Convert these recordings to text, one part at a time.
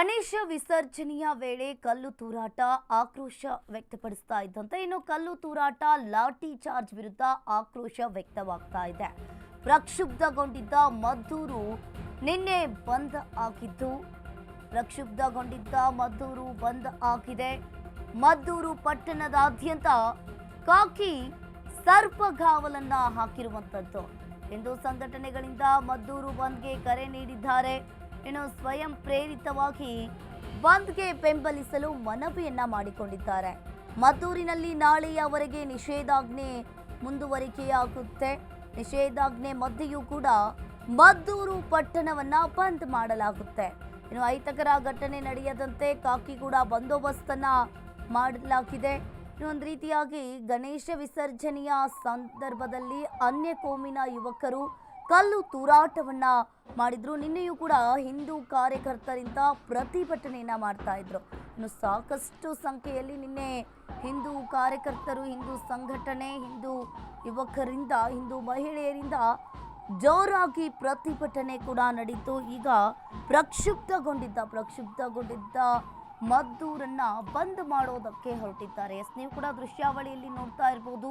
ಗಣೇಶ ವಿಸರ್ಜನೆಯ ವೇಳೆ ಕಲ್ಲು ತೂರಾಟ ಆಕ್ರೋಶ ವ್ಯಕ್ತಪಡಿಸ್ತಾ ಇದ್ದಂತೆ ಇನ್ನು ಕಲ್ಲು ತೂರಾಟ, ಲಾಠಿ ಚಾರ್ಜ್ ವಿರುದ್ಧ ಆಕ್ರೋಶ ವ್ಯಕ್ತವಾಗ್ತಾ ಇದೆ. ಪ್ರಕ್ಷುಬ್ಧಗೊಂಡಿದ್ದ ಮದ್ದೂರು ನಿನ್ನೆ ಬಂದ್ ಆಗಿದ್ದು ಪ್ರಕ್ಷುಬ್ಧಗೊಂಡಿದ್ದ ಮದ್ದೂರು ಬಂದ್ ಆಗಿದೆ ಮದ್ದೂರು ಪಟ್ಟಣದಾದ್ಯಂತ ಕಾಕಿ ಸರ್ಪಗಾವಲನ್ನ ಹಾಕಿರುವಂತದ್ದು. ಹಿಂದೂ ಸಂಘಟನೆಗಳಿಂದ ಮದ್ದೂರು ಬಂದ್ಗೆ ಕರೆ ನೀಡಿದ್ದಾರೆ. ಇನ್ನು ಸ್ವಯಂ ಪ್ರೇರಿತವಾಗಿ ಬಂದ್ಗೆ ಬೆಂಬಲಿಸಲು ಮನವಿಯನ್ನ ಮಾಡಿಕೊಂಡಿದ್ದಾರೆ. ಮದ್ದೂರಿನಲ್ಲಿ ನಾಳೆಯವರೆಗೆ ನಿಷೇಧಾಜ್ಞೆ ಮುಂದುವರಿಕೆಯಾಗುತ್ತೆ. ನಿಷೇಧಾಜ್ಞೆ ಮಧ್ಯೆಯೂ ಕೂಡ ಮದ್ದೂರು ಪಟ್ಟಣವನ್ನ ಬಂದ್ ಮಾಡಲಾಗುತ್ತೆ. ಇನ್ನು ಅಹಿತಕರ ಘಟನೆ ನಡೆಯದಂತೆ ಕಾಕಿಗೂಡ ಬಂದೋಬಸ್ತನ್ನ ಮಾಡಲಾಗಿದೆ. ಇನ್ನೊಂದು ರೀತಿಯಾಗಿ ಗಣೇಶ ವಿಸರ್ಜನೆಯ ಸಂದರ್ಭದಲ್ಲಿ ಅನ್ಯ ಕೋಮಿನ ಯುವಕರು ಕಲ್ಲು ತೂರಾಟವನ್ನ ಮಾಡಿದ್ರು. ನಿನ್ನೆಯೂ ಕೂಡ ಹಿಂದೂ ಕಾರ್ಯಕರ್ತರಿಂದ ಪ್ರತಿಭಟನೆಯನ್ನ ಮಾಡ್ತಾ ಇದ್ರು. ಇನ್ನು ಸಾಕಷ್ಟು ಸಂಖ್ಯೆಯಲ್ಲಿ ನಿನ್ನೆ ಹಿಂದೂ ಕಾರ್ಯಕರ್ತರು, ಹಿಂದೂ ಸಂಘಟನೆ, ಹಿಂದೂ ಯುವಕರಿಂದ, ಹಿಂದೂ ಮಹಿಳೆಯರಿಂದ ಜೋರಾಗಿ ಪ್ರತಿಭಟನೆ ಕೂಡ ನಡೀತು. ಈಗ ಪ್ರಕ್ಷುಬ್ಧಗೊಂಡಿದ್ದ ಪ್ರಕ್ಷುಬ್ಧಗೊಂಡಿದ್ದ ಮದ್ದೂರನ್ನ ಬಂದ್ ಮಾಡೋದಕ್ಕೆ ಹೊರಟಿದ್ದಾರೆ. ಎಸ್, ನೀವು ಕೂಡ ದೃಶ್ಯಾವಳಿಯಲ್ಲಿ ನೋಡ್ತಾ ಇರ್ಬೋದು.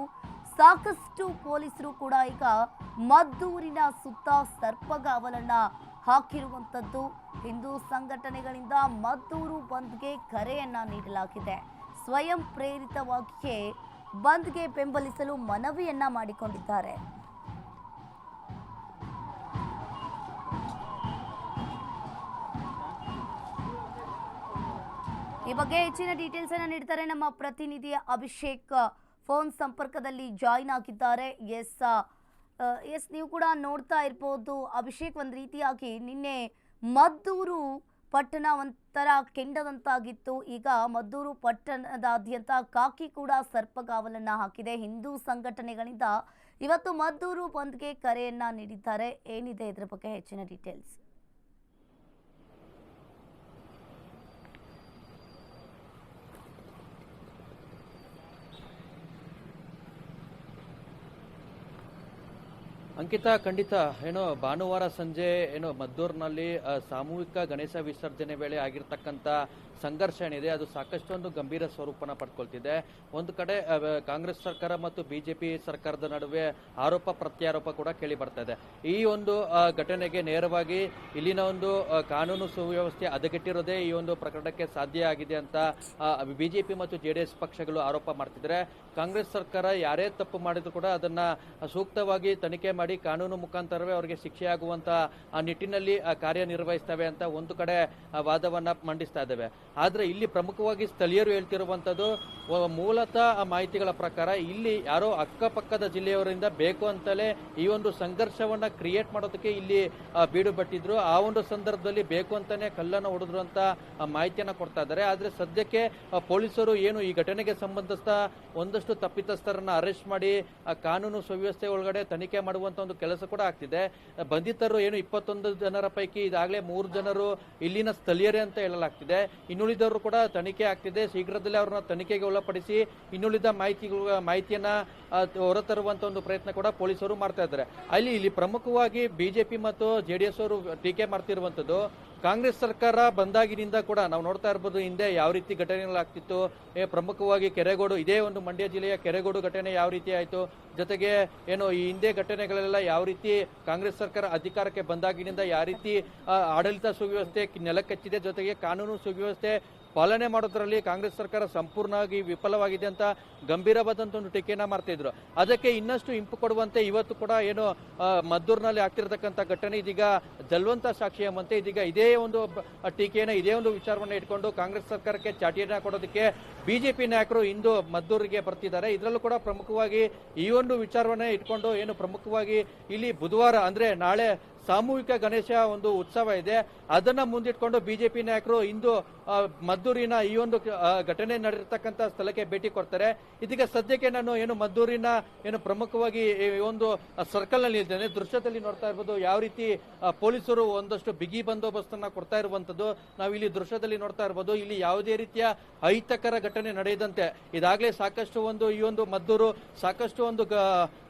ಸಾಕಷ್ಟು ಪೊಲೀಸರು ಕೂಡ ಈಗ ಮದ್ದೂರಿನ ಸುತ್ತ ಸರ್ಪಗಾವಲನ್ನ ಹಾಕಿರುವಂಥದ್ದು. ಹಿಂದೂ ಸಂಘಟನೆಗಳಿಂದ ಮದ್ದೂರು ಬಂದ್ಗೆ ಕರೆಯನ್ನ ನೀಡಲಾಗಿದೆ. ಸ್ವಯಂ ಪ್ರೇರಿತವಾಗಿಯೇ ಬಂದ್ಗೆ ಬೆಂಬಲಿಸಲು ಮನವಿಯನ್ನ ಮಾಡಿಕೊಂಡಿದ್ದಾರೆ. ಈ ಬಗ್ಗೆ ಹೆಚ್ಚಿನ ಡೀಟೇಲ್ಸ್ ಅನ್ನ ನೀಡ್ತಾರೆ ನಮ್ಮ ಪ್ರತಿನಿಧಿ ಅಭಿಷೇಕ್ ಫೋನ್ ಸಂಪರ್ಕದಲ್ಲಿ ಜಾಯಿನ್ ಆಗಿದ್ದಾರೆ. ಎಸ್ ಎಸ್, ನೀವು ಕೂಡ ನೋಡ್ತಾ ಇರ್ಬೋದು. ಅಭಿಷೇಕ್ ಒಂದು ರೀತಿಯಾಗಿ ನಿನ್ನೆ ಮದ್ದೂರು ಪಟ್ಟಣ ಒಂಥರ ಕೆಂಡದಂತಾಗಿತ್ತು. ಈಗ ಮದ್ದೂರು ಪಟ್ಟಣದಾದ್ಯಂತ ಕಾಕಿ ಕೂಡ ಸರ್ಪಗಾವಲನ್ನ ಹಾಕಿದೆ. ಹಿಂದೂ ಸಂಘಟನೆಗಳಿಂದ ಇವತ್ತು ಮದ್ದೂರು ಬಂದ್ಗೆ ಕರೆಯನ್ನ ನೀಡಿದ್ದಾರೆ. ಏನಿದೆ ಇದರ ಬಗ್ಗೆ ಹೆಚ್ಚಿನ ಡೀಟೇಲ್ಸ್ ಅಂಕಿತಾ ಖಂಡಿತ, ಏನೋ ಭಾನುವಾರ ಸಂಜೆ, ಏನೋ ಮದ್ದೂರಿನಲ್ಲಿ ಸಾಮೂಹಿಕ ಗಣೇಶ ವಿಸರ್ಜನೆ ವೇಳೆ ಆಗಿರ್ತಕ್ಕಂಥ ಸಂಘರ್ಷ ಏನಿದೆ, ಅದು ಸಾಕಷ್ಟು ಒಂದು ಗಂಭೀರ ಸ್ವರೂಪನ ಪಡ್ಕೊಳ್ತಿದೆ. ಒಂದು ಕಡೆ ಕಾಂಗ್ರೆಸ್ ಸರ್ಕಾರ ಮತ್ತು ಬಿಜೆಪಿ ಸರ್ಕಾರದ ನಡುವೆ ಆರೋಪ, ಪ್ರತ್ಯಾರೋಪ ಕೂಡ ಕೇಳಿ ಬರ್ತಾ ಇದೆ. ಈ ಒಂದು ಘಟನೆಗೆ ನೇರವಾಗಿ ಇಲ್ಲಿನ ಒಂದು ಕಾನೂನು ಸುವ್ಯವಸ್ಥೆ ಹದಗೆಟ್ಟಿರೋದೇ ಈ ಒಂದು ಪ್ರಕರಣಕ್ಕೆ ಸಾಧ್ಯ ಆಗಿದೆ ಅಂತ ಬಿಜೆಪಿ ಮತ್ತು ಜೆಡಿಎಸ್ ಪಕ್ಷಗಳು ಆರೋಪ ಮಾಡ್ತಿದ್ದಾರೆ ಕಾಂಗ್ರೆಸ್ ಸರ್ಕಾರ ಯಾರೇ ತಪ್ಪು ಮಾಡಿದ್ರು ಕೂಡ ಅದನ್ನ ಸೂಕ್ತವಾಗಿ ತನಿಖೆ ಮಾಡಿ ಕಾನೂನು ಮುಖಾಂತರವೇ ಅವರಿಗೆ ಶಿಕ್ಷೆಯಾಗುವಂತ ಆ ನಿಟ್ಟಿನಲ್ಲಿ ಕಾರ್ಯನಿರ್ವಹಿಸ್ತವೆ ಅಂತ ಒಂದು ಕಡೆ ವಾದವನ್ನ ಮಂಡಿಸ್ತಾ ಇದ್ದೇವೆ. ಆದ್ರೆ ಇಲ್ಲಿ ಪ್ರಮುಖವಾಗಿ ಸ್ಥಳೀಯರು ಹೇಳ್ತಿರುವಂತದ್ದು ವ- ಮೂಲತಃ ಆ ಮಾಹಿತಿಗಳ ಪ್ರಕಾರ ಇಲ್ಲಿ ಯಾರೋ ಅಕ್ಕಪಕ್ಕದ ಜಿಲ್ಲೆಯವರಿಂದ ಬೇಕು ಅಂತಲೇ ಈ ಒಂದು ಸಂಘರ್ಷವನ್ನ ಕ್ರಿಯೇಟ್ ಮಾಡೋದಕ್ಕೆ ಇಲ್ಲಿ ಬೀಡು ಬಟ್ಟಿದ್ರು. ಆ ಒಂದು ಸಂದರ್ಭದಲ್ಲಿ ಬೇಕು ಅಂತಾನೆ ಕಲ್ಲನ್ನು ಹೊಡೆದ್ರು ಅಂತ ಮಾಹಿತಿಯನ್ನ ಕೊಡ್ತಾ ಇದ್ದಾರೆ. ಆದ್ರೆ ಸದ್ಯಕ್ಕೆ ಪೊಲೀಸರು ಏನು ಈ ಘಟನೆಗೆ ಸಂಬಂಧಿಸಿದ ಒಂದಷ್ಟು ತಪ್ಪಿತಸ್ಥರನ್ನ ಅರೆಸ್ಟ್ ಮಾಡಿ ಕಾನೂನು ಸುವ್ಯವಸ್ಥೆ ಒಳಗಡೆ ತನಿಖೆ ಮಾಡುವಂತ ಒಂದು ಕೆಲಸ ಕೂಡ ಆಗ್ತಿದೆ. ಬಂಧಿತರು ಏನು ಇಪ್ಪತ್ತೊಂದು ಜನರ ಪೈಕಿ ಇದಾಗಲೇ ಮೂರು ಜನರು ಇಲ್ಲಿನ ಸ್ಥಳೀಯರೇ ಅಂತ ಹೇಳಲಾಗ್ತಿದೆ. ಇನ್ನುಳಿದವರು ಕೂಡ ತನಿಖೆ ಆಗ್ತಿದೆ. ಶೀಘ್ರದಲ್ಲೇ ಅವರನ್ನ ತನಿಖೆಗೆ ಒಳಪಡಿಸಿ ಇನ್ನುಳಿದ ಮಾಹಿತಿಗಳು, ಮಾಹಿತಿಯನ್ನ ಹೊರತರುವಂತ ಒಂದು ಪ್ರಯತ್ನ ಕೂಡ ಪೊಲೀಸರು ಮಾಡ್ತಾ ಇದ್ದಾರೆ. ಅಲ್ಲಿ ಇಲ್ಲಿ ಪ್ರಮುಖವಾಗಿ ಬಿಜೆಪಿ ಮತ್ತು ಜೆಡಿಎಸ್ ಅವರು ಟೀಕೆ ಮಾಡ್ತಿರುವಂತದ್ದು ಕಾಂಗ್ರೆಸ್ ಸರ್ಕಾರ ಬಂದಾಗಿನಿಂದ ಕೂಡ ನಾವು ನೋಡ್ತಾ ಇರ್ಬೋದು ಹಿಂದೆ ಯಾವ ರೀತಿ ಘಟನೆಗಳಾಗ್ತಿತ್ತು. ಪ್ರಮುಖವಾಗಿ ಕೆರೆಗೋಡು, ಇದೇ ಒಂದು ಮಂಡ್ಯ ಜಿಲ್ಲೆಯ ಕೆರೆಗೋಡು ಘಟನೆ ಯಾವ ರೀತಿ ಆಯಿತು. ಜೊತೆಗೆ ಏನು ಈ ಹಿಂದೆ ಘಟನೆಗಳೆಲ್ಲ ಯಾವ ರೀತಿ ಕಾಂಗ್ರೆಸ್ ಸರ್ಕಾರ ಅಧಿಕಾರಕ್ಕೆ ಬಂದಾಗಿನಿಂದ ಯಾವ ರೀತಿ ಆಡಳಿತ ಸುವ್ಯವಸ್ಥೆ ನೆಲಕಚ್ಚಿದೆ. ಜೊತೆಗೆ ಕಾನೂನು ಸುವ್ಯವಸ್ಥೆ ಪಾಲನೆ ಮಾಡೋದ್ರಲ್ಲಿ ಕಾಂಗ್ರೆಸ್ ಸರ್ಕಾರ ಸಂಪೂರ್ಣವಾಗಿ ವಿಫಲವಾಗಿದೆ ಅಂತ ಗಂಭೀರವಾದಂತ ಒಂದು ಟೀಕೆಯನ್ನ ಮಾಡ್ತಾ ಅದಕ್ಕೆ ಇನ್ನಷ್ಟು ಇಂಪು ಕೊಡುವಂತೆ ಇವತ್ತು ಕೂಡ ಏನು ಮದ್ದೂರಿನಲ್ಲಿ ಆಗ್ತಿರ್ತಕ್ಕಂಥ ಘಟನೆ ಇದೀಗ ಜಲ್ವಂತ ಸಾಕ್ಷಿ ಎಂಬಂತೆ ಇದೀಗ ಇದೇ ಒಂದು ಟೀಕೆಯನ್ನು, ಇದೇ ಒಂದು ವಿಚಾರವನ್ನು ಇಟ್ಕೊಂಡು ಕಾಂಗ್ರೆಸ್ ಸರ್ಕಾರಕ್ಕೆ ಚಾಟಿಯನ್ನ ಕೊಡೋದಕ್ಕೆ ಬಿಜೆಪಿ ನಾಯಕರು ಇಂದು ಮದ್ದೂರಿಗೆ ಬರ್ತಿದ್ದಾರೆ. ಇದರಲ್ಲೂ ಕೂಡ ಪ್ರಮುಖವಾಗಿ ಈ ಒಂದು ವಿಚಾರವನ್ನ ಇಟ್ಕೊಂಡು ಏನು ಪ್ರಮುಖವಾಗಿ ಇಲ್ಲಿ ಬುಧವಾರ ಅಂದ್ರೆ ನಾಳೆ ಸಾಮೂಹಿಕ ಗಣೇಶ ಒಂದು ಉತ್ಸವ ಇದೆ. ಅದನ್ನ ಮುಂದಿಟ್ಕೊಂಡು ಬಿಜೆಪಿ ನಾಯಕರು ಇಂದು ಮದ್ದೂರಿನ ಈ ಒಂದು ಘಟನೆ ನಡೆದಿರ್ತಕ್ಕಂಥ ಸ್ಥಳಕ್ಕೆ ಭೇಟಿ ಕೊಡ್ತಾರೆ. ಇದೀಗ ಸದ್ಯಕ್ಕೆ ನಾನು ಏನು ಮದ್ದೂರಿನ ಏನು ಪ್ರಮುಖವಾಗಿ ಈ ಒಂದು ಸರ್ಕಲ್ನಲ್ಲಿ ಇದ್ದೇನೆ. ದೃಶ್ಯದಲ್ಲಿ ನೋಡ್ತಾ ಇರ್ಬೋದು ಯಾವ ರೀತಿ ಪೊಲೀಸರು ಒಂದಷ್ಟು ಬಿಗಿ ಬಂದೋಬಸ್ತನ್ನ ಕೊಡ್ತಾ ಇರುವಂತದ್ದು ನಾವು ಇಲ್ಲಿ ದೃಶ್ಯದಲ್ಲಿ ನೋಡ್ತಾ ಇರ್ಬೋದು. ಇಲ್ಲಿ ಯಾವುದೇ ರೀತಿಯ ಅಹಿತಕರ ಘಟನೆ ನಡೆಯದಂತೆ. ಇದಾಗಲೇ ಸಾಕಷ್ಟು ಒಂದು, ಈ ಒಂದು ಮದ್ದೂರು ಸಾಕಷ್ಟು ಒಂದು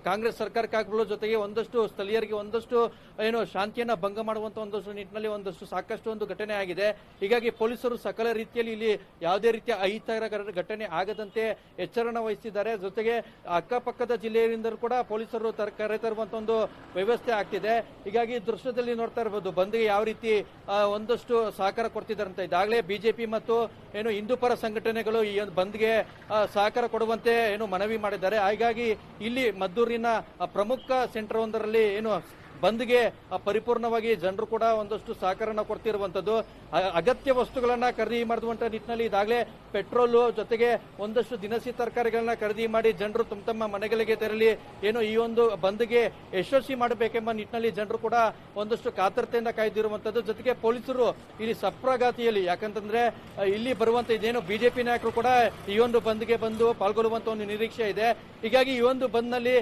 ಕಾಂಗ್ರೆಸ್ ಸರ್ಕಾರಕ್ಕಾಗಲು ಜೊತೆಗೆ ಒಂದಷ್ಟು ಸ್ಥಳೀಯರಿಗೆ ಒಂದಷ್ಟು, ಏನು ಶಾಂತಿಯನ್ನ ಭಂಗ ಮಾಡುವಂತ ಒಂದಷ್ಟು ನಿಟ್ಟಿನಲ್ಲಿ ಒಂದಷ್ಟು ಸಾಕಷ್ಟು ಒಂದು ಘಟನೆ ಆಗಿದೆ. ಹೀಗಾಗಿ ಪೊಲೀಸರು ಸಕಲ ರೀತಿಯಲ್ಲಿ ಇಲ್ಲಿ ಯಾವುದೇ ರೀತಿಯ ಅಹಿತಕರ ಘಟನೆ ಆಗದಂತೆ ಎಚ್ಚರಣ ವಹಿಸಿದ್ದಾರೆ. ಜೊತೆಗೆ ಅಕ್ಕಪಕ್ಕದ ಜಿಲ್ಲೆಯಿಂದಲೂ ಕೂಡ ಪೊಲೀಸರು ತರ ಕರೆತರುವಂತ ಒಂದು ವ್ಯವಸ್ಥೆ ಆಗ್ತಿದೆ. ಹೀಗಾಗಿ ದೃಶ್ಯದಲ್ಲಿ ನೋಡ್ತಾ ಇರಬಹುದು ಬಂದ್ಗೆ ಯಾವ ರೀತಿ ಒಂದಷ್ಟು ಸಹಕಾರ ಕೊಡ್ತಿದ್ದಾರೆ ಅಂತ ಇದಾಗಲೇ ಬಿಜೆಪಿ ಮತ್ತು ಏನು ಹಿಂದೂ ಪರ ಸಂಘಟನೆಗಳು ಈ ಒಂದು ಬಂದ್ಗೆ ಸಹಕಾರ ಕೊಡುವಂತೆ ಏನು ಮನವಿ ಮಾಡಿದ್ದಾರೆ. ಹಾಗಾಗಿ ಇಲ್ಲಿ ಮದ್ದೂರಿನ ಪ್ರಮುಖ ಸೆಂಟರ್ ಒಂದರಲ್ಲಿ ಏನು ಬಂದ್ಗೆ ಪರಿಪೂರ್ಣವಾಗಿ ಜನರು ಕೂಡ ಒಂದಷ್ಟು ಸಹಕಾರನ ಕೊಡ್ತಿರುವಂತದ್ದು. ಅಗತ್ಯ ವಸ್ತುಗಳನ್ನ ಖರೀದಿ ಮಾಡುವಂತ ನಿಟ್ಟಿನಲ್ಲಿ ಈಗಾಗಲೇ ಪೆಟ್ರೋಲು ಜೊತೆಗೆ ಒಂದಷ್ಟು ದಿನಸಿ ತರಕಾರಿಗಳನ್ನ ಖರೀದಿ ಮಾಡಿ ಜನರು ತಮ್ಮ ತಮ್ಮ ಮನೆಗಳಿಗೆ ತೆರಳಿ ಏನು ಈ ಒಂದು ಬಂದ್ಗೆ ಯಶಸ್ವಿ ಮಾಡಬೇಕೆಂಬ ನಿಟ್ಟಿನಲ್ಲಿ ಜನರು ಕೂಡ ಒಂದಷ್ಟು ಕಾತರತೆಯಿಂದ ಕಾಯ್ದಿರುವಂತದ್ದು. ಜೊತೆಗೆ ಪೊಲೀಸರು ಇಲ್ಲಿ ಸಪ್ರಗಾತಿಯಲ್ಲಿ ಯಾಕಂತಂದ್ರೆ ಇಲ್ಲಿ ಬರುವಂತ ಇದೇನು ಬಿಜೆಪಿ ನಾಯಕರು ಕೂಡ ಈ ಒಂದು ಬಂದ್ಗೆ ಬಂದು ಪಾಲ್ಗೊಳ್ಳುವಂತ ಒಂದು ನಿರೀಕ್ಷೆ ಇದೆ. ಹೀಗಾಗಿ ಈ ಒಂದು ಬಂದ್ನಲ್ಲಿ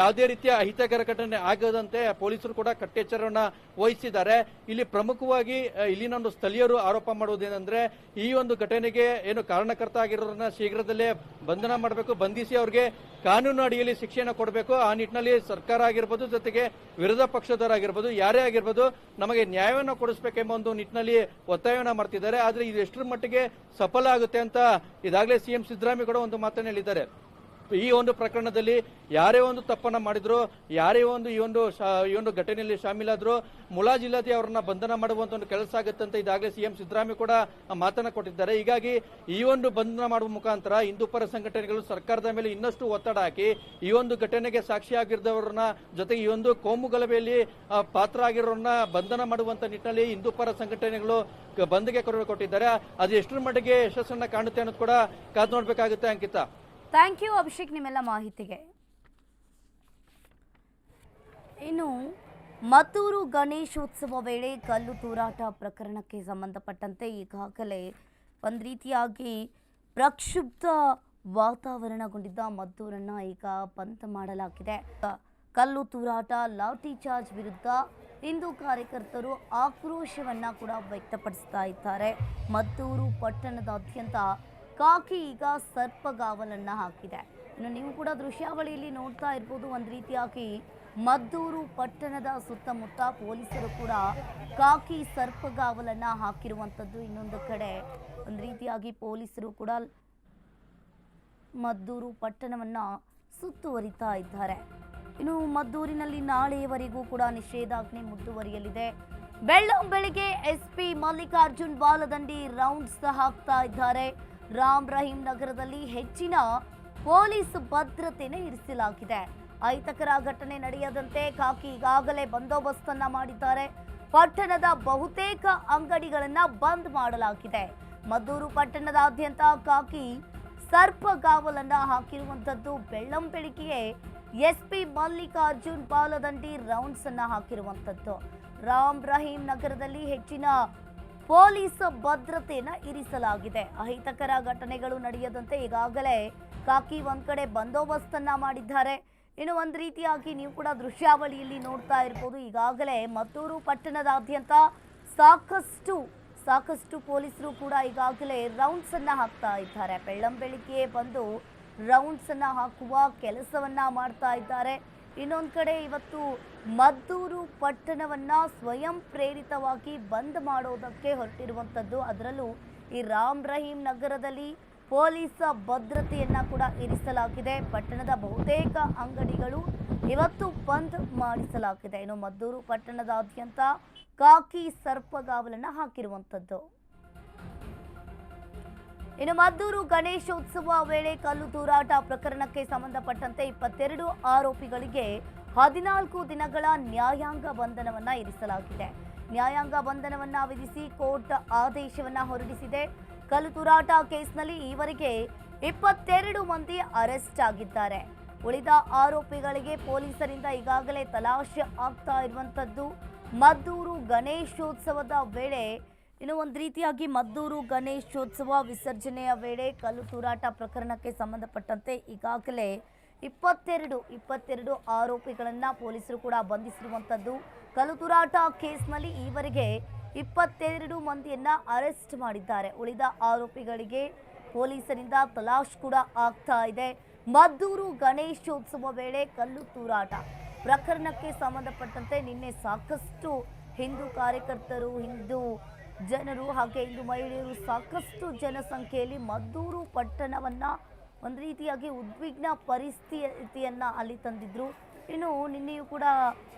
ಯಾವುದೇ ರೀತಿಯ ಅಹಿತಕರ ಘಟನೆ ಆಗದಂತೆ ಪೊಲೀಸರು ಕೂಡ ಕಟ್ಟೆಚ್ಚರವನ್ನ ವಹಿಸಿದ್ದಾರೆ. ಇಲ್ಲಿ ಪ್ರಮುಖವಾಗಿ ಇಲ್ಲಿನ ಒಂದು ಸ್ಥಳೀಯರು ಆರೋಪ ಮಾಡುವುದೇನೆಂದ್ರೆ, ಈ ಒಂದು ಘಟನೆಗೆ ಏನು ಕಾರಣಕರ್ತ ಆಗಿರೋರನ್ನ ಶೀಘ್ರದಲ್ಲೇ ಬಂಧನ ಮಾಡಬೇಕು, ಬಂಧಿಸಿ ಅವ್ರಿಗೆ ಕಾನೂನು ಅಡಿಯಲ್ಲಿ ಶಿಕ್ಷೆಯನ್ನು ಕೊಡಬೇಕು. ಆ ನಿಟ್ಟಿನಲ್ಲಿ ಸರ್ಕಾರ ಆಗಿರ್ಬೋದು, ಜೊತೆಗೆ ವಿರೋಧ ಪಕ್ಷದವರಾಗಿರ್ಬೋದು, ಯಾರೇ ಆಗಿರ್ಬೋದು, ನಮಗೆ ನ್ಯಾಯವನ್ನು ಕೊಡಿಸಬೇಕೆಂಬ ಒಂದು ನಿಟ್ಟಿನಲ್ಲಿ ಒತ್ತಾಯವನ್ನು ಮಾಡ್ತಿದ್ದಾರೆ. ಆದರೆ ಇದು ಎಷ್ಟರ ಮಟ್ಟಿಗೆ ಸಫಲ ಆಗುತ್ತೆ ಅಂತ ಇದಾಗಲೇ ಸಿಎಂ ಸಿದ್ದರಾಮಯ್ಯ ಕೂಡ ಒಂದು ಮಾತನ್ನು ಹೇಳಿದ್ದಾರೆ. ಈ ಒಂದು ಪ್ರಕರಣದಲ್ಲಿ ಯಾರೇ ಒಂದು ತಪ್ಪನ್ನ ಮಾಡಿದ್ರು, ಯಾರೇ ಒಂದು ಈ ಒಂದು ಈ ಒಂದು ಘಟನೆಯಲ್ಲಿ ಶಾಮೀಲಾದ್ರು ಮುಲಾಜಿಲ್ಲದೆ ಅವರನ್ನ ಬಂಧನ ಮಾಡುವಂತ ಒಂದು ಕೆಲಸ ಆಗುತ್ತೆ ಅಂತ ಇದಾಗಲೇ ಸಿಎಂ ಸಿದ್ದರಾಮಯ್ಯ ಕೂಡ ಮಾತನ್ನ ಕೊಟ್ಟಿದ್ದಾರೆ. ಹೀಗಾಗಿ ಈ ಒಂದು ಬಂಧನ ಮಾಡುವ ಮುಖಾಂತರ ಹಿಂದೂ ಪರ ಸಂಘಟನೆಗಳು ಸರ್ಕಾರದ ಮೇಲೆ ಇನ್ನಷ್ಟು ಒತ್ತಡ ಹಾಕಿ ಈ ಒಂದು ಘಟನೆಗೆ ಸಾಕ್ಷಿಯಾಗಿದ್ದವರನ್ನ ಜೊತೆಗೆ ಈ ಒಂದು ಕೋಮು ಗಲಭೆಯಲ್ಲಿ ಪಾತ್ರ ಆಗಿರೋರನ್ನ ಬಂಧನ ಮಾಡುವಂತ ನಿಟ್ಟಿನಲ್ಲಿ ಹಿಂದೂ ಪರ ಸಂಘಟನೆಗಳು ಬಂದ್ಗೆ ಕೊರವೆ ಕೊಟ್ಟಿದ್ದಾರೆ. ಅದು ಎಷ್ಟರ ಮಟ್ಟಿಗೆ ಯಶಸ್ಸನ್ನ ಕಾಣುತ್ತೆ ಅನ್ನೋದು ಕೂಡ ಕಾದು ನೋಡ್ಬೇಕಾಗುತ್ತೆ, ಅಂಕಿತ. ಥ್ಯಾಂಕ್ ಯು ಅಭಿಷೇಕ್ ನಿಮ್ಮೆಲ್ಲ ಮಾಹಿತಿಗೆ. ಇನ್ನು ಮತ್ತೂರು ಗಣೇಶೋತ್ಸವ ವೇಳೆ ಕಲ್ಲು ತೂರಾಟ ಪ್ರಕರಣಕ್ಕೆ ಸಂಬಂಧಪಟ್ಟಂತೆ ಈಗಾಗಲೇ ಒಂದು ರೀತಿಯಾಗಿ ಪ್ರಕ್ಷುಬ್ಧ ವಾತಾವರಣಗೊಂಡಿದ್ದ ಮದ್ದೂರನ್ನು ಈಗ ಬಂದ್ ಮಾಡಲಾಗಿದೆ. ಕಲ್ಲು ತೂರಾಟ, ಲಾಠಿ ಚಾರ್ಜ್ ವಿರುದ್ಧ ಹಿಂದೂ ಕಾರ್ಯಕರ್ತರು ಆಕ್ರೋಶವನ್ನ ಕೂಡ ವ್ಯಕ್ತಪಡಿಸ್ತಾ ಇದ್ದಾರೆ. ಮದ್ದೂರು ಪಟ್ಟಣದಾದ್ಯಂತ ಕಾಕಿ ಈಗ ಸರ್ಪಗಾವಲನ್ನ ಹಾಕಿದೆ. ಇನ್ನು ನೀವು ಕೂಡ ದೃಶ್ಯಾವಳಿಯಲ್ಲಿ ನೋಡ್ತಾ ಇರ್ಬೋದು ಒಂದು ರೀತಿಯಾಗಿ ಮದ್ದೂರು ಪಟ್ಟಣದ ಸುತ್ತಮುತ್ತ ಪೊಲೀಸರು ಕೂಡ ಕಾಕಿ ಸರ್ಪಗಾವಲನ್ನ ಹಾಕಿರುವಂಥದ್ದು ಇನ್ನೊಂದು ಕಡೆ. ಒಂದು ರೀತಿಯಾಗಿ ಪೊಲೀಸರು ಕೂಡ ಮದ್ದೂರು ಪಟ್ಟಣವನ್ನು ಸುತ್ತುವರಿತಾ ಇದ್ದಾರೆ. ಇನ್ನು ಮದ್ದೂರಿನಲ್ಲಿ ನಾಳೆಯವರೆಗೂ ಕೂಡ ನಿಷೇಧಾಜ್ಞೆ ಮುಂದುವರಿಯಲಿದೆ. ಬೆಳ್ಳಂ ಬೆಳಿಗ್ಗೆ S P Mallikarjun Baladandi rounds ಹಾಕ್ತಾ ಇದ್ದಾರೆ. ರಾಮ್ ರಹೀಂ ನಗರದಲ್ಲಿ ಹೆಚ್ಚಿನ ಪೊಲೀಸ್ ಭದ್ರತೆಯನ್ನು ಇರಿಸಲಾಗಿದೆ. ಅಹಿತಕರ ಘಟನೆ ನಡೆಯದಂತೆ ಕಾಕಿ ಈಗಾಗಲೇ ಬಂದೋಬಸ್ತನ್ನ ಮಾಡಿದ್ದಾರೆ. ಪಟ್ಟಣದ ಬಹುತೇಕ ಅಂಗಡಿಗಳನ್ನ ಬಂದ್ ಮಾಡಲಾಗಿದೆ. ಮದ್ದೂರು ಪಟ್ಟಣದಾದ್ಯಂತ ಕಾಕಿ ಸರ್ಪಗಾವಲನ್ನ ಹಾಕಿರುವಂತದ್ದು ಬೆಳ್ಳಂ ಬೆಳಿಗ್ಗೆಯೇ S P Mallikarjun Baladandi rounds ಅನ್ನ ಹಾಕಿರುವಂತದ್ದು ರಾಮ್ ರಹೀಂ ನಗರದಲ್ಲಿ ಹೆಚ್ಚಿನ ಪೊಲೀಸ್ ಭದ್ರತೆಯನ್ನ ಇರಿಸಲಾಗಿದೆ. ಅಹಿತಕರ ಘಟನೆಗಳು ನಡೆಯದಂತೆ ಈಗಾಗಲೇ ಕಾಕಿ ಒಂದ್ ಕಡೆ ಬಂದೋಬಸ್ತನ್ನ ಮಾಡಿದ್ದಾರೆ. ಇನ್ನು ಒಂದು ರೀತಿಯಾಗಿ ನೀವು ಕೂಡ ದೃಶ್ಯಾವಳಿಯಲ್ಲಿ ನೋಡ್ತಾ ಇರ್ಬೋದು. ಈಗಾಗಲೇ ಮತ್ತೂರು ಪಟ್ಟಣದಾದ್ಯಂತ ಸಾಕಷ್ಟು ಸಾಕಷ್ಟು ಪೊಲೀಸರು ಕೂಡ ಈಗಾಗಲೇ ರೌಂಡ್ಸ್ ಅನ್ನ ಹಾಕ್ತಾ ಇದ್ದಾರೆ. ಬೆಳ್ಳಂ ಬಂದು ರೌಂಡ್ಸ್ ಅನ್ನ ಹಾಕುವ ಕೆಲಸವನ್ನ ಮಾಡ್ತಾ ಇದ್ದಾರೆ. ಇನ್ನೊಂದು ಕಡೆ ಇವತ್ತು ಮದ್ದೂರು ಪಟ್ಟಣವನ್ನ ಸ್ವಯಂ ಪ್ರೇರಿತವಾಗಿ ಬಂದ್ ಮಾಡೋದಕ್ಕೆ ಹೊರಟಿರುವಂಥದ್ದು ಅದರಲ್ಲೂ ಈ ರಾಮ್ ರಹೀಂ ನಗರದಲ್ಲಿ ಪೊಲೀಸ ಭದ್ರತೆಯನ್ನು ಕೂಡ ಇರಿಸಲಾಗಿದೆ. ಪಟ್ಟಣದ ಬಹುತೇಕ ಅಂಗಡಿಗಳು ಇವತ್ತು ಬಂದ್ ಮಾಡಿಸಲಾಗಿದೆ. ಇನ್ನು ಮದ್ದೂರು ಪಟ್ಟಣದಾದ್ಯಂತ ಕಾಕಿ ಸರ್ಪಗಾವಲನ್ನ ಹಾಕಿರುವಂಥದ್ದು ಇನ್ನು ಮದ್ದೂರು ಗಣೇಶೋತ್ಸವ ವೇಳೆ ಕಲ್ಲು ತೂರಾಟ ಪ್ರಕರಣಕ್ಕೆ ಸಂಬಂಧಪಟ್ಟಂತೆ ಇಪ್ಪತ್ತೆರಡು ಆರೋಪಿಗಳಿಗೆ ಹದಿನಾಲ್ಕು ದಿನಗಳ ನ್ಯಾಯಾಂಗ ಬಂಧನವನ್ನ ಇರಿಸಲಾಗಿದೆ. ನ್ಯಾಯಾಂಗ ಬಂಧನವನ್ನ ವಿಧಿಸಿ ಕೋರ್ಟ್ ಆದೇಶವನ್ನ ಹೊರಡಿಸಿದೆ. ಕಲ್ಲು ತೂರಾಟ ಕೇಸ್ನಲ್ಲಿ ಈವರೆಗೆ ಇಪ್ಪತ್ತೆರಡು ಮಂದಿ ಅರೆಸ್ಟ್ ಆಗಿದ್ದಾರೆ. ಉಳಿದ ಆರೋಪಿಗಳಿಗೆ ಪೊಲೀಸರಿಂದ ಈಗಾಗಲೇ ತಲಾಶೆ ಆಗ್ತಾ ಇರುವಂಥದ್ದು ಮದ್ದೂರು ಗಣೇಶೋತ್ಸವದ ವೇಳೆ ಇನ್ನು ಒಂದು ರೀತಿಯಾಗಿ ಮದ್ದೂರು ಗಣೇಶೋತ್ಸವ ವಿಸರ್ಜನೆಯ ವೇಳೆ ಕಲ್ಲು ತೂರಾಟ ಪ್ರಕರಣಕ್ಕೆ ಸಂಬಂಧಪಟ್ಟಂತೆ ಈಗಾಗಲೇ ಇಪ್ಪತ್ತೆರಡು ಇಪ್ಪತ್ತೆರಡು ಆರೋಪಿಗಳನ್ನು ಪೊಲೀಸರು ಕೂಡ ಬಂಧಿಸಿರುವಂಥದ್ದು ಕಲ್ಲು ತೂರಾಟ ಕೇಸ್ನಲ್ಲಿ ಈವರೆಗೆ ಇಪ್ಪತ್ತೆರಡು ಮಂದಿಯನ್ನು ಅರೆಸ್ಟ್ ಮಾಡಿದ್ದಾರೆ. ಉಳಿದ ಆರೋಪಿಗಳಿಗೆ ಪೊಲೀಸರಿಂದ ತಲಾಶ್ ಕೂಡ ಆಗ್ತಾ ಇದೆ. ಮದ್ದೂರು ಗಣೇಶೋತ್ಸವ ವೇಳೆ ಕಲ್ಲು ತೂರಾಟ ಪ್ರಕರಣಕ್ಕೆ ಸಂಬಂಧಪಟ್ಟಂತೆ ನಿನ್ನೆ ಸಾಕಷ್ಟು ಹಿಂದೂ ಕಾರ್ಯಕರ್ತರು, ಹಿಂದೂ ಜನರು ಹಾಗೆ ಇಂದು ಮಹಿಳೆಯರು ಸಾಕಷ್ಟು ಜನಸಂಖ್ಯೆಯಲ್ಲಿ ಮದ್ದೂರು ಪಟ್ಟಣವನ್ನ ಒಂದು ರೀತಿಯಾಗಿ ಉದ್ವಿಗ್ನ ಪರಿಸ್ಥಿತಿಯನ್ನ ಅಲ್ಲಿ ತಂದಿದ್ರು. ಇನ್ನು ನಿನ್ನೆಯೂ ಕೂಡ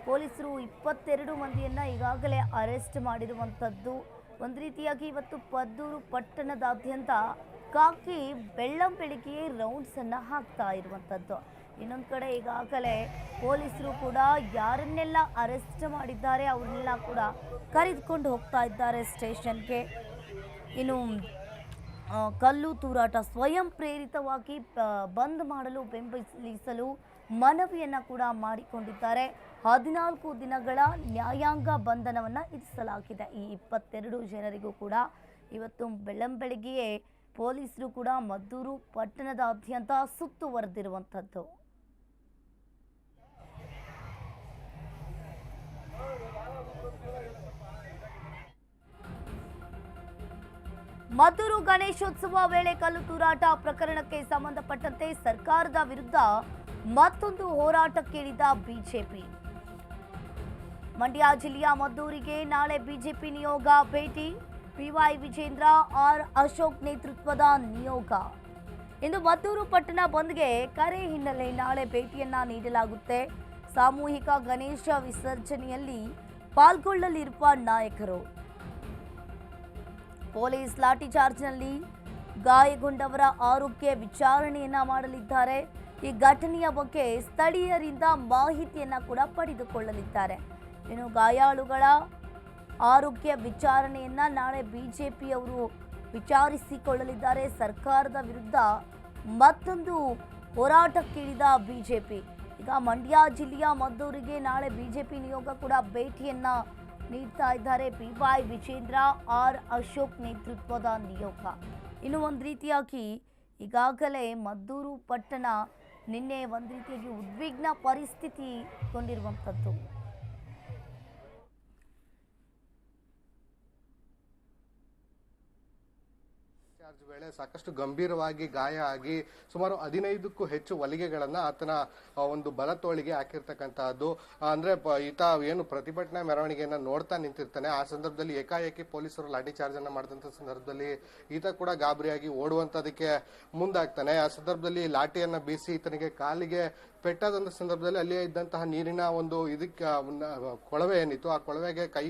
ಪೊಲೀಸರು ಇಪ್ಪತ್ತೆರಡು ಮಂದಿಯನ್ನ ಈಗಾಗಲೇ ಅರೆಸ್ಟ್ ಮಾಡಿರುವಂಥದ್ದು ಒಂದು ರೀತಿಯಾಗಿ ಇವತ್ತು ಪದ್ದೂರು ಪಟ್ಟಣದಾದ್ಯಂತ ಕಾಕಿ ಬೆಳ್ಳಂ ಬೆಳಿಗ್ಗೆ ರೌಂಡ್ಸ್ ಅನ್ನ ಹಾಕ್ತಾ ಇರುವಂಥದ್ದು ಇನ್ನೊಂದು ಕಡೆ ಈಗಾಗಲೇ ಪೊಲೀಸರು ಕೂಡ ಯಾರನ್ನೆಲ್ಲ ಅರೆಸ್ಟ್ ಮಾಡಿದ್ದಾರೆ, ಅವ್ರನ್ನೆಲ್ಲ ಕೂಡ ಕರೆದುಕೊಂಡು ಹೋಗ್ತಾ ಇದ್ದಾರೆ ಸ್ಟೇಷನ್ಗೆ. ಇನ್ನು ಕಲ್ಲು ತೂರಾಟ ಸ್ವಯಂ ಪ್ರೇರಿತವಾಗಿ ಬಂದ್ ಮಾಡಲು, ಬೆಂಬಲಿಸಲು ಮನವಿಯನ್ನು ಕೂಡ ಮಾಡಿಕೊಂಡಿದ್ದಾರೆ. ಹದಿನಾಲ್ಕು ದಿನಗಳ ನ್ಯಾಯಾಂಗ ಬಂಧನವನ್ನು ಇರಿಸಲಾಗಿದೆ. ಈ ಇಪ್ಪತ್ತೆರಡು ಜನರಿಗೂ ಕೂಡ ಇವತ್ತು ಬೆಳ್ಳಂಬೆಳಗ್ಗೆಯೇ ಪೊಲೀಸರು ಕೂಡ ಮದ್ದೂರು ಪಟ್ಟಣದಾದ್ಯಂತ ಸುತ್ತುವರೆದಿರುವಂಥದ್ದು ಮದ್ದೂರು ಗಣೇಶೋತ್ಸವ ವೇಳೆ ಕಲ್ಲು ತೂರಾಟ ಪ್ರಕರಣಕ್ಕೆ ಸಂಬಂಧಪಟ್ಟಂತೆ ಸರ್ಕಾರದ ವಿರುದ್ಧ ಮತ್ತೊಂದು ಹೋರಾಟಕ್ಕಿಳಿದ ಬಿಜೆಪಿ. ಮಂಡ್ಯ ಜಿಲ್ಲೆಯ ಮದ್ದೂರಿಗೆ ನಾಳೆ ಬಿಜೆಪಿ ನಿಯೋಗ ಭೇಟಿ. ಪಿವೈ ವಿಜೇಂದ್ರ ಆರ್ ಅಶೋಕ್ ನೇತೃತ್ವದ ನಿಯೋಗ. ಇಂದು ಮದ್ದೂರು ಪಟ್ಟಣ ಬಂದ್ಗೆ ಕರೆ ಹಿನ್ನೆಲೆ ನಾಳೆ ಭೇಟಿಯನ್ನ ನೀಡಲಾಗುತ್ತೆ. ಸಾಮೂಹಿಕ ಗಣೇಶ ವಿಸರ್ಜನೆಯಲ್ಲಿ ಪಾಲ್ಗೊಳ್ಳಲಿರುವ ನಾಯಕರು. ಪೊಲೀಸ್ ಲಾಠಿ ಚಾರ್ಜ್ನಲ್ಲಿ ಗಾಯಗೊಂಡವರ ಆರೋಗ್ಯ ವಿಚಾರಣೆಯನ್ನ ಮಾಡಲಿದ್ದಾರೆ. ಈ ಘಟನೆಯ ಬಗ್ಗೆ ಸ್ಥಳೀಯರಿಂದ ಮಾಹಿತಿಯನ್ನ ಕೂಡ ಪಡೆದುಕೊಳ್ಳಲಿದ್ದಾರೆ. ಇನ್ನು ಗಾಯಾಳುಗಳ ಆರೋಗ್ಯ ವಿಚಾರಣೆಯನ್ನ ನಾಳೆ ಬಿಜೆಪಿಯವರು ವಿಚಾರಿಸಿಕೊಳ್ಳಲಿದ್ದಾರೆ. ಸರ್ಕಾರದ ವಿರುದ್ಧ ಮತ್ತೊಂದು ಹೋರಾಟಕ್ಕಿಳಿದ ಬಿಜೆಪಿ. ಈಗ ಮಂಡ್ಯ ಜಿಲ್ಲೆಯ ಮದ್ದೂರಿಗೆ ನಾಳೆ ಬಿಜೆಪಿ ನಿಯೋಗ ಕೂಡ ಭೇಟಿಯನ್ನ ನೀಡ್ತಾ ಇದ್ದಾರೆ. P Y Vijayendra, R Ashok ನೇತೃತ್ವದ ನಿಯೋಗ. ಇನ್ನು ಒಂದು ರೀತಿಯಾಗಿ ಈಗಾಗಲೇ ಮದ್ದೂರು ಪಟ್ಟಣ ನಿನ್ನೆ ಒಂದು ರೀತಿಯಾಗಿ ಉದ್ವಿಗ್ನ ಪರಿಸ್ಥಿತಿ ಕೊಂಡಿರುವಂಥದ್ದು ವೇಳೆ ಸಾಕಷ್ಟು ಗಂಭೀರವಾಗಿ ಗಾಯ ಆಗಿ ಸುಮಾರು ಹದಿನೈದಕ್ಕೂ ಹೆಚ್ಚು ಹೊಲಿಗೆಗಳನ್ನ ಆತನ ಒಂದು ಬಲತೋಳಿಗೆ ಹಾಕಿರ್ತಕ್ಕಂತಹದ್ದು. ಅಂದ್ರೆ ಈತ ಏನು ಪ್ರತಿಭಟನಾ ಮೆರವಣಿಗೆಯನ್ನು ನೋಡ್ತಾ ನಿಂತಿರ್ತಾನೆ. ಆ ಸಂದರ್ಭದಲ್ಲಿ ಏಕಾಏಕಿ ಪೊಲೀಸರು ಲಾಠಿ ಚಾರ್ಜ್ ಅನ್ನ ಮಾಡಿದಂತ ಸಂದರ್ಭದಲ್ಲಿ ಈತ ಕೂಡ ಗಾಬರಿಯಾಗಿ ಓಡುವಂತದಕ್ಕೆ ಮುಂದಾಗ್ತಾನೆ. ಆ ಸಂದರ್ಭದಲ್ಲಿ ಲಾಠಿಯನ್ನ ಬೀಸಿ ಈತನಿಗೆ ಕಾಲಿಗೆ ಪೆಟ್ಟಾದಂತ ಸಂದರ್ಭದಲ್ಲಿ ಅಲ್ಲಿಯೇ ಇದ್ದಂತಹ ನೀರಿನ ಒಂದು ಇದಕ್ಕೆ ಕೊಳವೆ ಏನಿತ್ತು, ಆ ಕೊಳವೆಗೆ ಕೈ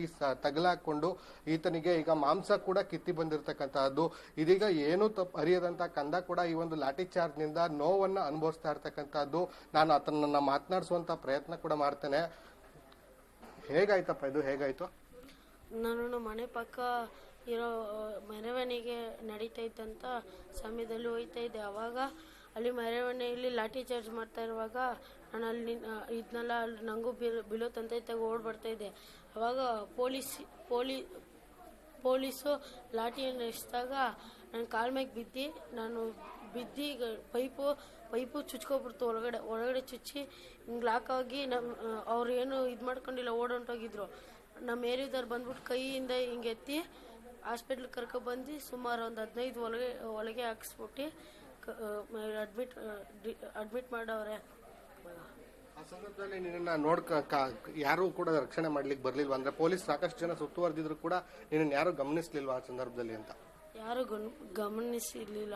ತಗಲಾಕೊಂಡು ಈತನಿಗೆ ಈಗ ಮಾಂಸ ಕೂಡ ಕಿತ್ತಿ ಬಂದಿರತಕ್ಕಂತಹದ್ದು. ಇದೀಗ ಏನು ತಪ್ಪು ಅರಿಯದಂತ ಕಂದ ಕೂಡ ಈ ಒಂದು ಲಾಠಿ ಚಾರ್ಜ್ನಿಂದ ನೋವನ್ನು ಅನುಭವಿಸ್ತಾ ಇರ್ತಕ್ಕಂತಹದ್ದು. ನಾನು ಆತನನ್ನ ಮಾತನಾಡಿಸುವಂತ ಪ್ರಯತ್ನ ಕೂಡ ಮಾಡ್ತೇನೆ. ಹೇಗಾಯ್ತಪ್ಪ ಇದು? ಹೇಗಾಯ್ತು? ನಾನು ಮನೆ ಪಕ್ಕ ಇರೋ ಮೆರವಣಿಗೆ ನಡೀತಾ ಇದ್ದಂಥ ಸಮಯದಲ್ಲಿ ಹೋಯ್ತಾ ಇದ್ದೆ ಅವಾಗ ಅಲ್ಲಿ ಮೆರವಣಿಗೆಯಲ್ಲಿ ಲಾಠಿ ಚಾರ್ಜ್ ಮಾಡ್ತಾ ಇರುವಾಗ ನಾನು ಅಲ್ಲಿ ಇದನ್ನೆಲ್ಲ ಅಲ್ಲಿ ನನಗೂ ಬೀಳೋ ತಂತೆ ಇದ್ದಾಗ ಓಡ್ ಬರ್ತಾ ಇದ್ದೆ ಅವಾಗ ಪೊಲೀಸ್ ಪೊಲೀ ಪೊಲೀಸು ಲಾಠಿಯನ್ನು ಎಸ್ದಾಗ ನನ್ನ ಕಾಲ್ ಮ್ಯಾಗೆ ಬಿದ್ದು, ನಾನು ಬಿದ್ದು ಪೈಪು ಪೈಪು ಚುಚ್ಕೊಬಿಡ್ತು ಒಳಗಡೆ ಒಳಗಡೆ ಚುಚ್ಚಿ ಹಿಂಗೆ ಲಾಕ್ ಆಗಿ ನಮ್ಮ ಅವ್ರು ಏನು ಇದು ಮಾಡ್ಕೊಂಡಿಲ್ಲ ಓಡೊಂಟೋಗಿದ್ರು ನಮ್ಮ ಏರಿಯಾದವ್ರು ಬಂದ್ಬಿಟ್ಟು ಕೈಯಿಂದ ಹಿಂಗೆ ಎತ್ತಿ ಹಾಸ್ಪಿಟ್ಲಿಗೆ ಕರ್ಕೊಬಂದು ಸುಮಾರು ಒಂದು ಹದಿನೈದು ಒಳಗೆ ಒಳಗೆ ಹಾಕ್ಸ್ಬಿಟ್ಟು ಅಡ್ಮಿಟ್ ಅಡ್ಮಿಟ್ ಮಾಡವ್ರೆ. ಆ ಸಂದರ್ಭದಲ್ಲಿ ನಿನ್ನ ನೋಡ್ಕ ಯಾರು ಕೂಡ ರಕ್ಷಣೆ ಮಾಡ್ಲಿಕ್ಕೆ ಬರ್ಲಿಲ್ವಾ? ಅಂದ್ರೆ ಪೊಲೀಸ್ ಸಾಕಷ್ಟು ಜನ ಸುತ್ತುವರೆದಿದ್ರು ಕೂಡ ನಿನ್ನ ಯಾರು ಗಮನಿಸ್ಲಿಲ್ವಾ ಆ ಸಂದರ್ಭದಲ್ಲಿ ಅಂತ? ಯಾರು ಗಮನಿಸಿರ್ಲಿಲ್ಲ.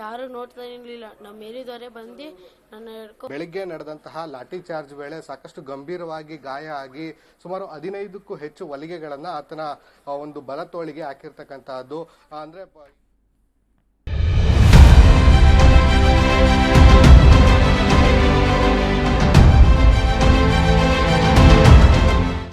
ಯಾರು ನೋಡ್ತಾ ಇರಲಿಲ್ಲ. ನಮ್ಮ ಏರಿಯಾದವರೇ ಬಂದು ನನ್ನ ಹಿಡ್ಕೊ ಬೆಳಿಗ್ಗೆ ನಡೆದಂತಹ ಲಾಠಿ ಚಾರ್ಜ್ ವೇಳೆ ಸಾಕಷ್ಟು ಗಂಭೀರವಾಗಿ ಗಾಯ ಆಗಿ ಸುಮಾರು ಹದಿನೈದಕ್ಕೂ ಹೆಚ್ಚು ಹೊಲಿಗೆಗಳನ್ನ ಆತನ ಆ, ಒಂದು ಬಲತೋಳಿಗೆ ಹಾಕಿರ್ತಕ್ಕಂತಹದ್ದು. ಆ, ಅಂದ್ರೆ ಪ-